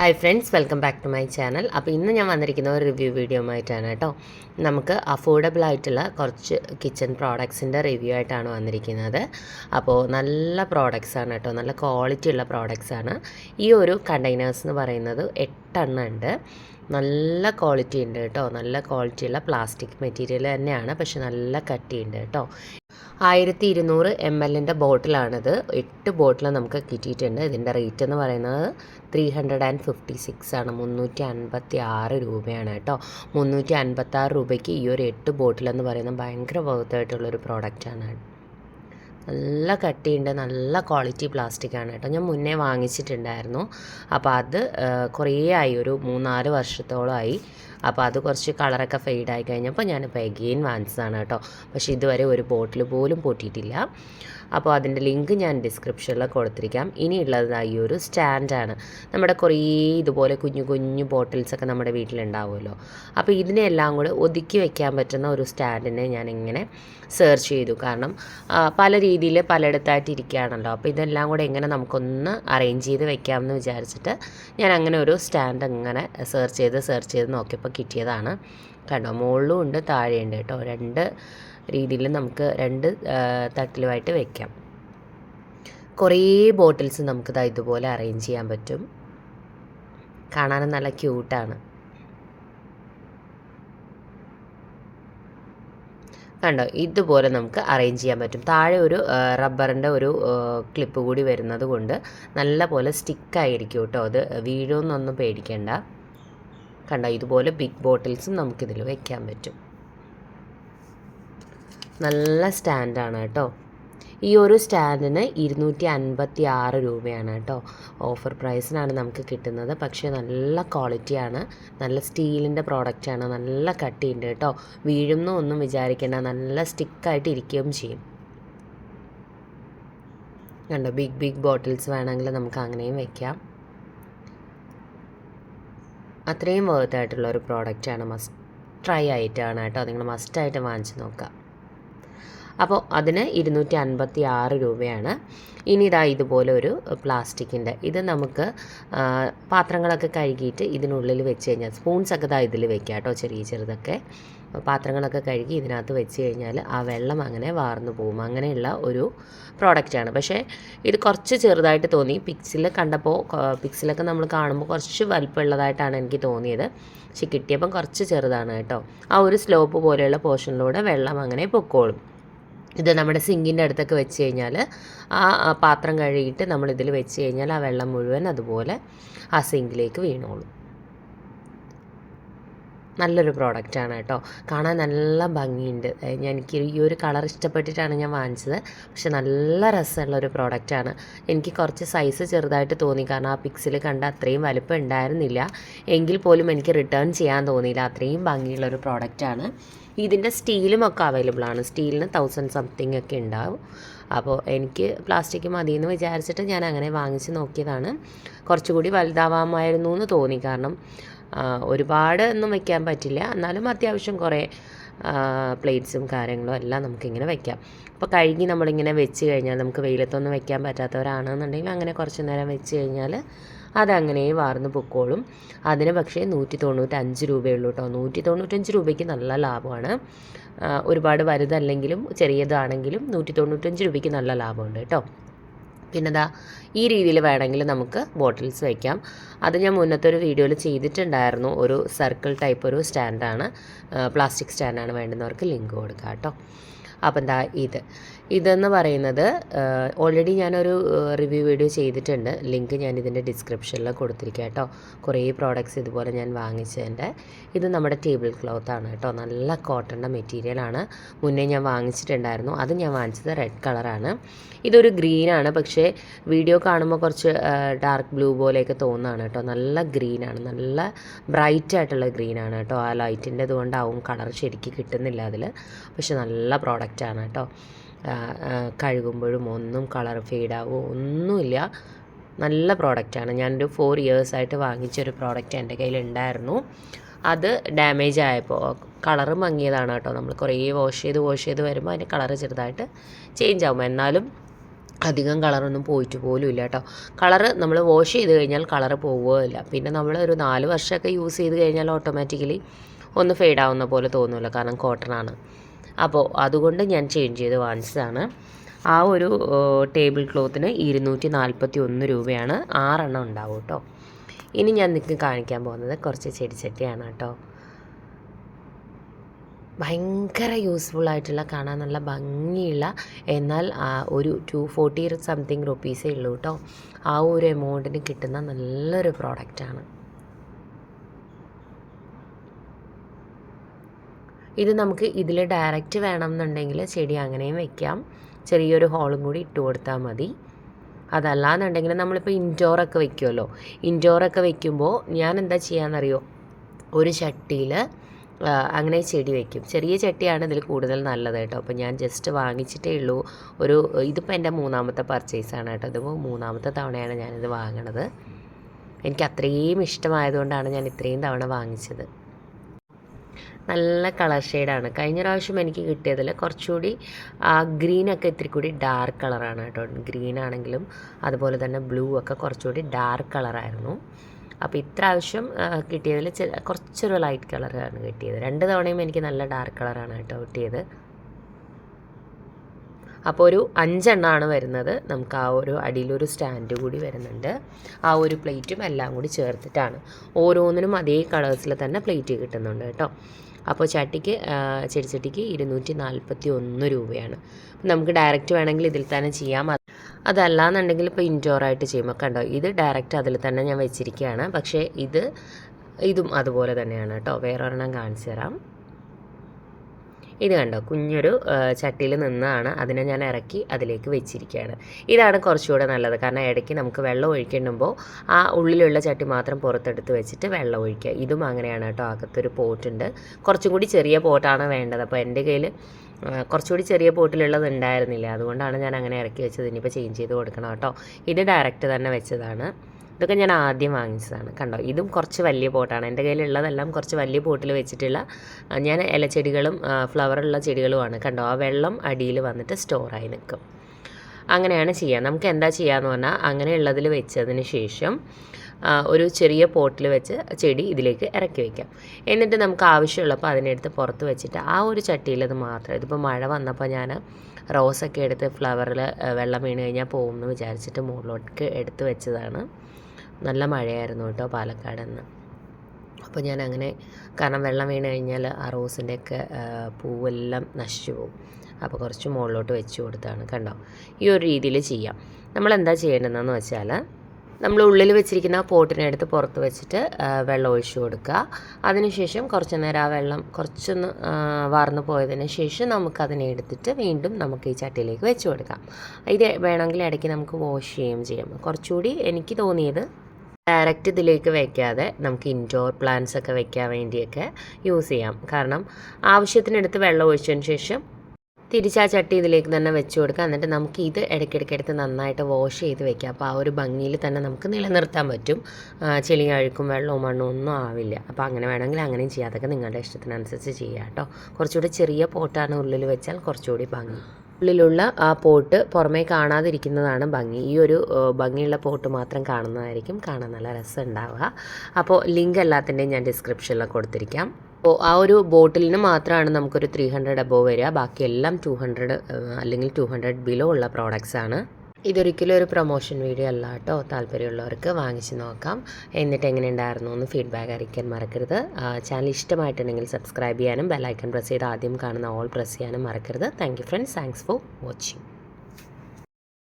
Hi friends welcome back to my channel അപ്പോൾ ഇന്ന് ഞാൻ വന്നിരിക്കുന്ന ഒരു റിവ്യൂ വീഡിയോ ആയിട്ടാണ് കേട്ടോ. നമുക്ക് അഫോർഡബിൾ ആയിട്ടുള്ള കുറച്ച് കിച്ചൺ പ്രോഡക്ട്സിന്റെ റിവ്യൂ ആയിട്ടാണ് വന്നിരിക്കുന്നത്. അപ്പോൾ നല്ല പ്രോഡക്ട്സ് ആണ് കേട്ടോ. നല്ല ക്വാളിറ്റി ഉള്ള പ്രോഡക്ട്സ് ആണ്. ഈ ഒരു കണ്ടെയ്നേഴ്സ് എന്ന് പറയുന്നത് എട്ടെണ്ണം ഉണ്ട്. നല്ല ക്വാളിറ്റി ഉണ്ട് കേട്ടോ. നല്ല ക്വാളിറ്റിയുള്ള പ്ലാസ്റ്റിക് മെറ്റീരിയൽ തന്നെയാണ്. പക്ഷെ നല്ല കട്ടിയുണ്ട് കേട്ടോ. ആയിരത്തി ഇരുന്നൂറ് എം എല്ലിന്റെ ബോട്ടിലാണിത്. എട്ട് ബോട്ടിൽ നമുക്ക് കിട്ടിയിട്ടുണ്ട്. ഇതിന്റെ റേറ്റ് എന്ന് പറയുന്നത് three hundred and fifty six ആണ്. മുന്നൂറ്റി അൻപത്തി ആറ് രൂപയാണ് കേട്ടോ. മുന്നൂറ്റി അൻപത്തി ആറ് രൂപയ്ക്ക് ഈ ഒരു എട്ട് ബോട്ടിലെന്ന് പറയുന്നത് ഭയങ്കര വർത്തായിട്ടുള്ളൊരു പ്രോഡക്റ്റാണ് നല്ല കട്ടിയുണ്ട്. നല്ല ക്വാളിറ്റി പ്ലാസ്റ്റിക് ആണ് കേട്ടോ. ഞാൻ മുന്നേ വാങ്ങിച്ചിട്ടുണ്ടായിരുന്നു. അപ്പോൾ അത് കുറേ ആയി. ഒരു മൂന്നാൽ വർഷത്തോളമായി. അപ്പോൾ അത് കുറച്ച് കളറൊക്കെ ഫെയ്ഡായി കഴിഞ്ഞപ്പോൾ ഞാനിപ്പോൾ എഗെയിൻ വാങ്ങിച്ചതാണ് കേട്ടോ. പക്ഷേ ഇതുവരെ ഒരു ബോട്ടിൽ പോലും പൊട്ടിയിട്ടില്ല. അപ്പോൾ അതിന്റെ ലിങ്ക് ഞാൻ ഡിസ്ക്രിപ്ഷനിൽ കൊടുത്തിരിക്കാം. ഇനിയുള്ളത് ഈ ഒരു സ്റ്റാൻഡാണ് നമ്മുടെ കുറേ ഇതുപോലെ കുഞ്ഞു കുഞ്ഞു ബോട്ടിൽസൊക്കെ നമ്മുടെ വീട്ടിലുണ്ടാവുമല്ലോ. അപ്പോൾ ഇതിനെല്ലാം കൂടെ ഒതുക്കി വയ്ക്കാൻ പറ്റുന്ന ഒരു സ്റ്റാൻഡിനെ ഞാൻ ഇങ്ങനെ സെർച്ച് ചെയ്തു. കാരണം പല രീതിയിൽ പലയിടത്തായിട്ട് ഇരിക്കുകയാണല്ലോ. അപ്പോൾ ഇതെല്ലാം കൂടെ എങ്ങനെ നമുക്കൊന്ന് അറേഞ്ച് ചെയ്ത് വെക്കാമെന്ന് വിചാരിച്ചിട്ട് ഞാൻ അങ്ങനെ ഒരു സ്റ്റാൻഡ് അങ്ങനെ സെർച്ച് ചെയ്ത് സെർച്ച് ചെയ്ത് നോക്കിയപ്പോൾ കിട്ടിയതാണ്. കണ്ടോ മുകളിലും ഉണ്ട് താഴെയുണ്ട് കേട്ടോ. രണ്ട് രീതിയിൽ നമുക്ക് രണ്ട് തട്ടിലുമായിട്ട് വെക്കാം. കുറേ ബോട്ടിൽസ് നമുക്കിത് ഇതുപോലെ അറേഞ്ച് ചെയ്യാൻ പറ്റും. കാണാനും നല്ല ക്യൂട്ടാണ്. കണ്ടോ ഇതുപോലെ നമുക്ക് അറേഞ്ച് ചെയ്യാൻ പറ്റും. താഴെ ഒരു റബ്ബറിന്റെ ഒരു ക്ലിപ്പ് കൂടി വരുന്നത് കൊണ്ട് നല്ല പോലെ സ്റ്റിക്കായിരിക്കും കേട്ടോ. അത് വീഴുമെന്നൊന്നും പേടിക്കേണ്ട. കണ്ടോ ഇതുപോലെ ബിഗ് ബോട്ടിൽസും നമുക്കിതിൽ വയ്ക്കാൻ പറ്റും. നല്ല സ്റ്റാൻഡാണ് കേട്ടോ. ഈ ഒരു സ്റ്റാൻഡിന് ഇരുന്നൂറ്റി അൻപത്തി ആറ് രൂപയാണ് കേട്ടോ. ഓഫർ പ്രൈസിനാണ് നമുക്ക് കിട്ടുന്നത്. പക്ഷേ നല്ല ക്വാളിറ്റിയാണ് നല്ല സ്റ്റീലിന്റെ പ്രോഡക്റ്റാണ് നല്ല കട്ടിയുണ്ട് കേട്ടോ. വീഴുന്നു ഒന്നും വിചാരിക്കേണ്ട. നല്ല സ്റ്റിക്കായിട്ട് ഇരിക്കുകയും ചെയ്യും. കണ്ടോ? ബിഗ് ബിഗ് ബോട്ടിൽസ് വേണമെങ്കിൽ നമുക്ക് അങ്ങനെയും വെക്കാം. അത്രയും വേർത്തായിട്ടുള്ള ഒരു പ്രോഡക്റ്റാണ് മസ്റ്റ് ട്രൈ ആയിട്ടാണ് കേട്ടോ നിങ്ങൾ മസ്റ്റായിട്ട് വാങ്ങിച്ച് നോക്കുക. അപ്പോൾ അതിന് ഇരുന്നൂറ്റി അൻപത്തി ആറ് രൂപയാണ്. ഇനി ഇതാ ഇതുപോലെ ഒരു പ്ലാസ്റ്റിക്കിന്റെ ഇത് നമുക്ക് പാത്രങ്ങളൊക്കെ കഴുകിയിട്ട് ഇതിനുള്ളിൽ വെച്ച് കഴിഞ്ഞാൽ സ്പൂൺസൊക്കെ ഇതാ ഇതിൽ വെക്കാം കേട്ടോ ചെറിയ ചെറുതൊക്കെ. പാത്രങ്ങളൊക്കെ കഴുകി ഇതിനകത്ത് വെച്ച് കഴിഞ്ഞാൽ ആ വെള്ളം അങ്ങനെ വാർന്നു പോകും. അങ്ങനെയുള്ള ഒരു പ്രോഡക്റ്റാണ് പക്ഷേ ഇത് കുറച്ച് ചെറുതായിട്ട് തോന്നി. പിക്സിൽ കണ്ടപ്പോൾ പിക്സിലൊക്കെ നമ്മൾ കാണുമ്പോൾ കുറച്ച് വലിപ്പമുള്ളതായിട്ടാണ് എനിക്ക് തോന്നിയത്. പക്ഷെ കിട്ടിയപ്പം കുറച്ച് ചെറുതാണ് കേട്ടോ. ആ ഒരു സ്ലോപ്പ് പോലെയുള്ള പോർഷനിലൂടെ വെള്ളം അങ്ങനെ പൊക്കോളും. ഇത് നമ്മുടെ സിങ്കിന്റെ അടുത്തൊക്കെ വെച്ച് കഴിഞ്ഞാൽ ആ പാത്രം കഴുകിയിട്ട് നമ്മളിതിൽ വെച്ച് കഴിഞ്ഞാൽ ആ വെള്ളം മുഴുവൻ അതുപോലെ ആ സിങ്കിലേക്ക് വീണോളും. നല്ലൊരു പ്രോഡക്റ്റാണ് കേട്ടോ. കാണാൻ നല്ല ഭംഗിയുണ്ട്. ഞാൻ എനിക്ക് ഈ ഒരു കളർ ഇഷ്ടപ്പെട്ടിട്ടാണ് ഞാൻ വാങ്ങിച്ചത്. പക്ഷെ നല്ല രസമുള്ള ഒരു പ്രോഡക്റ്റാണ് എനിക്ക് കുറച്ച് സൈസ് ചെറുതായിട്ട് തോന്നി. കാരണം ആ പിക്സിൽ കണ്ട അത്രയും വലുപ്പം ഉണ്ടായിരുന്നില്ല. എങ്കിൽ പോലും എനിക്ക് റിട്ടേൺ ചെയ്യാൻ തോന്നിയില്ല. അത്രയും ഭംഗിയുള്ള ഒരു പ്രോഡക്റ്റാണ് ഇതിന്റെ സ്റ്റീലും ഒക്കെ അവൈലബിൾ ആണ്. സ്റ്റീലിന് തൗസൻഡ് സംതിങ് ഒക്കെ ഉണ്ടാവും. അപ്പോൾ എനിക്ക് പ്ലാസ്റ്റിക് മതി എന്ന് വിചാരിച്ചിട്ട് ഞാൻ അങ്ങനെ വാങ്ങിച്ച് നോക്കിയതാണ്. കുറച്ചുകൂടി വലുതാവാമായിരുന്നു എന്ന് തോന്നി. കാരണം ഒരുപാട് ഒന്നും വെക്കാൻ പറ്റില്ല. എന്നാലും അത്യാവശ്യം കുറേ പ്ലേറ്റ്സും കാര്യങ്ങളും എല്ലാം നമുക്കിങ്ങനെ വെക്കാം. അപ്പോൾ കഴുകി നമ്മളിങ്ങനെ വെച്ച് കഴിഞ്ഞാൽ നമുക്ക് വെയിലത്തൊന്നും വെക്കാൻ പറ്റാത്തവരാണെന്നുണ്ടെങ്കിൽ അങ്ങനെ കുറച്ച് നേരം വെച്ച് കഴിഞ്ഞാൽ അതങ്ങനെ വാർന്ന് പൊക്കോളും. അതിന് പക്ഷേ നൂറ്റി തൊണ്ണൂറ്റഞ്ച് രൂപയുള്ളൂ കേട്ടോ നൂറ്റി തൊണ്ണൂറ്റഞ്ച് രൂപയ്ക്ക് നല്ല ലാഭമാണ്. ഒരുപാട് വലുതല്ലെങ്കിലും ചെറിയതാണെങ്കിലും നൂറ്റി തൊണ്ണൂറ്റഞ്ച് രൂപയ്ക്ക് നല്ല ലാഭമുണ്ട് കേട്ടോ പിന്നെ ഈ രീതിയിൽ വേണമെങ്കിൽ നമുക്ക് ബോട്ടിൽസ് വയ്ക്കാം അത് ഞാൻ മുന്നത്തെ ഒരു വീഡിയോയിൽ ചെയ്തിട്ടുണ്ടായിരുന്നു. ഒരു സർക്കിൾ ടൈപ്പ് ഒരു സ്റ്റാൻഡാണ്. പ്ലാസ്റ്റിക് സ്റ്റാൻഡാണ് വേണ്ടുന്നവർക്ക് ലിങ്ക് കൊടുക്കാം കേട്ടോ അപ്പം എന്താ ഇത്. ഇതെന്ന് പറയുന്നത് ഓൾറെഡി ഞാനൊരു റിവ്യൂ വീഡിയോ ചെയ്തിട്ടുണ്ട്. ലിങ്ക് ഞാൻ ഇതിന്റെ ഡിസ്ക്രിപ്ഷനിൽ കൊടുത്തിരിക്കാം കേട്ടോ കുറേ പ്രോഡക്റ്റ്സ് ഇതുപോലെ ഞാൻ വാങ്ങിച്ചതിന്റെ ഇത് നമ്മുടെ ടേബിൾ ക്ലോത്ത് ആണ് കേട്ടോ നല്ല കോട്ടന്റെ മെറ്റീരിയലാണ് മുന്നേ ഞാൻ വാങ്ങിച്ചിട്ടുണ്ടായിരുന്നു. അത് ഞാൻ വാങ്ങിച്ചത് റെഡ് കളറാണ് ഇതൊരു ഗ്രീനാണ് പക്ഷേ വീഡിയോ കാണുമ്പോൾ കുറച്ച് ഡാർക്ക് ബ്ലൂ പോലെയൊക്കെ തോന്നുന്നതാണ് കേട്ടോ നല്ല ഗ്രീനാണ് നല്ല ബ്രൈറ്റ് ആയിട്ടുള്ള ഗ്രീനാണ് കേട്ടോ ആ ലൈറ്റിന്റെ ഇതുകൊണ്ടാവും കളർ ശരിക്കും കിട്ടുന്നില്ല അതിൽ പക്ഷെ നല്ല പ്രോഡക്റ്റാണ് കേട്ടോ കഴുകുമ്പോഴും ഒന്നും കളർ ഫെയ്ഡാവോ ഒന്നുമില്ല. നല്ല പ്രോഡക്റ്റാണ്. ഞാനൊരു ഫോർ ഇയേഴ്സായിട്ട് വാങ്ങിച്ചൊരു പ്രോഡക്റ്റ് എന്റെ കയ്യിലുണ്ടായിരുന്നു. അത് ഡാമേജ് ആയപ്പോൾ കളർ മങ്ങിയതാണ് കേട്ടോ. നമ്മൾ കുറേ വാഷ് ചെയ്ത് വാഷ് ചെയ്ത് വരുമ്പോൾ അതിന്റെ കളറ് ചെറുതായിട്ട് ചേഞ്ച് ആകും എന്നാലും അധികം കളറൊന്നും പോയിട്ട് പോലും ഇല്ല കേട്ടോ. കളറ് നമ്മൾ വാഷ് ചെയ്ത് കഴിഞ്ഞാൽ കളറ് പോവുകയില്ല. പിന്നെ നമ്മൾ ഒരു നാല് വർഷമൊക്കെ യൂസ് ചെയ്ത് കഴിഞ്ഞാൽ ഓട്ടോമാറ്റിക്കലി ഒന്ന് ഫെയ്ഡ് ആവുന്ന പോലെ തോന്നുമല്ലോ കാരണം കോട്ടൺ ആണ്. അപ്പോൾ അതുകൊണ്ട് ഞാൻ ചേഞ്ച് ചെയ്ത് വാങ്ങിച്ചതാണ്. ആ ഒരു ടേബിൾ ക്ലോത്തിന് ഇരുന്നൂറ്റി നാൽപ്പത്തി ഒന്ന് രൂപയാണ് ആറെണ്ണം ഉണ്ടാവും കേട്ടോ. ഇനി ഞാൻ നിങ്ങൾക്ക് കാണിക്കാൻ പോകുന്നത് കുറച്ച് ചെടിച്ചട്ടിയാണ് കേട്ടോ. ഭയങ്കര യൂസ്ഫുൾ ആയിട്ടുള്ള കാണാൻ നല്ല ഭംഗിയുള്ള എന്നാൽ ഒരു ടു ഫോർട്ടി സംതിങ് റുപ്പീസേ ഉള്ളൂ കേട്ടോ. ആ ഒരു എമൗണ്ടിന് കിട്ടുന്ന നല്ലൊരു പ്രോഡക്റ്റാണ് ഇത് നമുക്ക് ഇതിൽ ഡയറക്റ്റ് വേണമെന്നുണ്ടെങ്കിൽ ചെടി അങ്ങനെയും വെക്കാം. ചെറിയൊരു ഹോളും കൂടി ഇട്ട് കൊടുത്താൽ മതി. അതല്ലാന്നുണ്ടെങ്കിൽ നമ്മളിപ്പോൾ ഇൻഡോറൊക്കെ വെക്കുമല്ലോ ഇൻഡോറൊക്കെ വെക്കുമ്പോൾ ഞാൻ എന്താ ചെയ്യാമെന്നറിയോ ഒരു ചട്ടിയിൽ അങ്ങനെ ചെടി വെക്കും. ചെറിയ ചട്ടിയാണ് ഇതിൽ കൂടുതൽ നല്ലത് കേട്ടോ. അപ്പോൾ ഞാൻ ജസ്റ്റ് വാങ്ങിച്ചിട്ടേ ഉള്ളൂ. ഒരു ഇതിപ്പോൾ എന്റെ മൂന്നാമത്തെ പർച്ചേസാണ് കേട്ടോ. ഇതിപ്പോൾ മൂന്നാമത്തെ തവണയാണ് ഞാനിത് വാങ്ങണത്. എനിക്ക് അത്രയും ഇഷ്ടമായതുകൊണ്ടാണ് ഞാൻ ഇത്രയും തവണ വാങ്ങിച്ചത്. നല്ല കളർ ഷെയ്ഡാണ്. കഴിഞ്ഞ പ്രാവശ്യം എനിക്ക് കിട്ടിയതിൽ കുറച്ചുകൂടി ഗ്രീനൊക്കെ ഇത്തിരി കൂടി ഡാർക്ക് കളറാണ് കേട്ടോ. ഗ്രീൻ ആണെങ്കിലും അതുപോലെ തന്നെ ബ്ലൂ ഒക്കെ കുറച്ചുകൂടി ഡാർക്ക് കളറായിരുന്നു. അപ്പോൾ ഇത്രാവശ്യം കിട്ടിയതിൽ കുറച്ചൊരു ലൈറ്റ് കളറാണ് കിട്ടിയത്. രണ്ട് തവണയും എനിക്ക് നല്ല ഡാർക്ക് കളറാണ് കേട്ടോ കിട്ടിയത്. അപ്പോൾ ഒരു അഞ്ചെണ്ണമാണ് വരുന്നത്. നമുക്ക് ആ ഒരു അടിയിലൊരു സ്റ്റാൻഡ് കൂടി വരുന്നുണ്ട്. ആ ഒരു പ്ലേറ്റും എല്ലാം കൂടി ചേർത്തിട്ടാണ്. ഓരോന്നിനും അതേ കളേഴ്സിൽ തന്നെ പ്ലേറ്റ് കിട്ടുന്നുണ്ട് കേട്ടോ. അപ്പോൾ ചട്ടിക്ക് ചെടിച്ചട്ടിക്ക് ഇരുന്നൂറ്റി നാൽപ്പത്തി ഒന്ന് രൂപയാണ് നമുക്ക് ഡയറക്റ്റ് വേണമെങ്കിൽ ഇതിൽ തന്നെ ചെയ്യാം. അതല്ല എന്നുണ്ടെങ്കിൽ ഇപ്പോൾ ഇൻഡോർ ആയിട്ട് ചെയ്യുമ്പോൾ കണ്ടോ? ഇത് ഡയറക്റ്റ് അതിൽ തന്നെ ഞാൻ വെച്ചിരിക്കുകയാണ്. പക്ഷേ ഇത് ഇതും അതുപോലെ തന്നെയാണ് കേട്ടോ. വേറെ ഒരെണ്ണം കാണിച്ചു തരാം. ഇത് കണ്ടോ കുഞ്ഞൊരു ചട്ടിയിൽ നിന്നാണ് അതിനെ ഞാൻ ഇറക്കി അതിലേക്ക് വെച്ചിരിക്കുകയാണ്. ഇതാണ് കുറച്ചുകൂടെ നല്ലത്. കാരണം ഇടയ്ക്ക് നമുക്ക് വെള്ളം ഒഴിക്കുമ്പോൾ ആ ഉള്ളിലുള്ള ചട്ടി മാത്രം പുറത്തെടുത്ത് വെച്ചിട്ട് വെള്ളം ഒഴിക്കുക. ഇതും അങ്ങനെയാണ് കേട്ടോ. അകത്തൊരു പോട്ടുണ്ട്. കുറച്ചും കൂടി ചെറിയ പോട്ടാണ് വേണ്ടത്. അപ്പോൾ എന്റെ കയ്യിൽ കുറച്ചുകൂടി ചെറിയ പോട്ടിലുള്ളത് ഉണ്ടായിരുന്നില്ല. അതുകൊണ്ടാണ് ഞാൻ അങ്ങനെ ഇറക്കി വെച്ചത്. ഇനിയിപ്പോൾ ചേഞ്ച് ചെയ്ത് കൊടുക്കണം കേട്ടോ. ഇത് ഡയറക്റ്റ് തന്നെ വെച്ചതാണ്. ഇതൊക്കെ ഞാൻ ആദ്യം വാങ്ങിച്ചതാണ്. കണ്ടോ? ഇതും കുറച്ച് വലിയ പോട്ടാണ്. എന്റെ കയ്യിലുള്ളതെല്ലാം കുറച്ച് വലിയ പോട്ടിൽ വെച്ചിട്ടുള്ള ഞാൻ ഇലച്ചെടികളും ഫ്ലവറുള്ള ചെടികളുമാണ്. കണ്ടോ? ആ വെള്ളം അടിയിൽ വന്നിട്ട് സ്റ്റോറായി നിൽക്കും. അങ്ങനെയാണ് ചെയ്യുക നമുക്ക് എന്താ ചെയ്യാന്ന് പറഞ്ഞാൽ അങ്ങനെയുള്ളതിൽ വെച്ചതിന് ശേഷം ഒരു ചെറിയ പോട്ടിൽ വെച്ച് ചെടി ഇതിലേക്ക് ഇറക്കി വയ്ക്കാം എന്നിട്ട് നമുക്ക് ആവശ്യമുള്ളപ്പോൾ അതിനെടുത്ത് പുറത്ത് വെച്ചിട്ട് ആ ഒരു ചട്ടിയിൽ അത് മാത്രം ഇതിപ്പോൾ മഴ വന്നപ്പോൾ ഞാൻ റോസൊക്കെ എടുത്ത് ഫ്ലവറിൽ വെള്ളം വീണ് കഴിഞ്ഞാൽ പോകുമെന്ന് വിചാരിച്ചിട്ട് മുകളിലോട്ട് എടുത്ത് വെച്ചതാണ്. നല്ല മഴയായിരുന്നു കേട്ടോ പാലക്കാട് നിന്ന് അപ്പോൾ ഞാൻ അങ്ങനെ കാരണം വെള്ളം വീണ് കഴിഞ്ഞാൽ ആ റോസിന്റെയൊക്കെ പൂവെല്ലാം നശിച്ചു പോകും. അപ്പോൾ കുറച്ച് മുകളിലോട്ട് വെച്ച് കൊടുത്താണ് കണ്ടോ? ഈ ഒരു രീതിയിൽ ചെയ്യാം. നമ്മൾ എന്താ ചെയ്യേണ്ടതെന്ന് വെച്ചാൽ നമ്മൾ ഉള്ളിൽ വെച്ചിരിക്കുന്ന പോട്ടിനെടുത്ത് പുറത്ത് വെച്ചിട്ട് വെള്ളം ഒഴിച്ചു കൊടുക്കുക. അതിനുശേഷം കുറച്ച് നേരം ആ വെള്ളം കുറച്ചൊന്ന് വാർന്നു പോയതിന് ശേഷം നമുക്കതിനെ എടുത്തിട്ട് വീണ്ടും നമുക്ക് ഈ ചട്ടിയിലേക്ക് വെച്ച് കൊടുക്കാം. ഇത് വേണമെങ്കിൽ ഇടയ്ക്ക് നമുക്ക് വാഷ് ചെയ്യുകയും ചെയ്യാം. കുറച്ചുകൂടി എനിക്ക് തോന്നിയത് ഡയറക്റ്റ് ഇതിലേക്ക് വയ്ക്കാതെ നമുക്ക് ഇൻഡോർ പ്ലാന്റ്സ് ഒക്കെ വയ്ക്കാൻ വേണ്ടിയൊക്കെ യൂസ് ചെയ്യാം. കാരണം ആവശ്യത്തിനെടുത്ത് വെള്ളം ഒഴിച്ചതിന് ശേഷം തിരിച്ച് ആ ചട്ടി ഇതിലേക്ക് തന്നെ വെച്ച് കൊടുക്കുക. എന്നിട്ട് നമുക്ക് ഇത് ഇടയ്ക്കിടയ്ക്ക് എടുത്ത് നന്നായിട്ട് വാഷ് ചെയ്ത് വെക്കാം. അപ്പോൾ ആ ഒരു ഭംഗിയിൽ തന്നെ നമുക്ക് നിലനിർത്താൻ പറ്റും. ചെളി അഴുക്കും വെള്ളവും മണ്ണും ഒന്നും ആവില്ല. അപ്പോൾ അങ്ങനെ വേണമെങ്കിൽ അങ്ങനെയും ചെയ്യാം. അതൊക്കെ നിങ്ങളുടെ ഇഷ്ടത്തിനനുസരിച്ച് ചെയ്യാം കേട്ടോ. കുറച്ചുകൂടി ചെറിയ പോട്ടാണ് ഉള്ളിൽ വെച്ചാൽ കുറച്ചുകൂടി ഭംഗി. ഉള്ളിലുള്ള ആ പോട്ട് പുറമേ കാണാതിരിക്കുന്നതാണ് ഭംഗി. ഈ ഒരു ഭംഗിയുള്ള പോട്ട് മാത്രം കാണുന്നതായിരിക്കും. കാണാൻ നല്ല രസം ഉണ്ടാവുക അപ്പോൾ ലിങ്ക് എല്ലാത്തിന്റെയും ഞാൻ ഡിസ്ക്രിപ്ഷനിൽ കൊടുത്തിരിക്കാം. അപ്പോൾ ആ ഒരു ബോട്ടിലിന് മാത്രമാണ് നമുക്കൊരു ത്രീ ഹൺഡ്രഡ് അബോവ് വരിക. ബാക്കി എല്ലാം ടു ഹൺഡ്രഡ് അല്ലെങ്കിൽ ടു ഹൺഡ്രഡ് ബിലോ ഉള്ള പ്രോഡക്റ്റ്സ് ആണ്. ഇതൊരിക്കലും ഒരു പ്രൊമോഷൻ വീഡിയോ അല്ല കേട്ടോ. താല്പര്യമുള്ളവർക്ക് വാങ്ങിച്ച് നോക്കാം. എന്നിട്ട് എങ്ങനെ ഉണ്ടായിരുന്നു എന്ന് ഫീഡ്ബാക്ക് അറിയിക്കാൻ മറക്കരുത്. ചാനൽ ഇഷ്ടമായിട്ടുണ്ടെങ്കിൽ സബ്സ്ക്രൈബ് ചെയ്യാനും ബെല്ലൈക്കൺ പ്രസ് ചെയ്ത് ആദ്യം കാണുന്ന ഓൾ പ്രസ് ചെയ്യാനും മറക്കരുത്. Thank you friends thanks for watching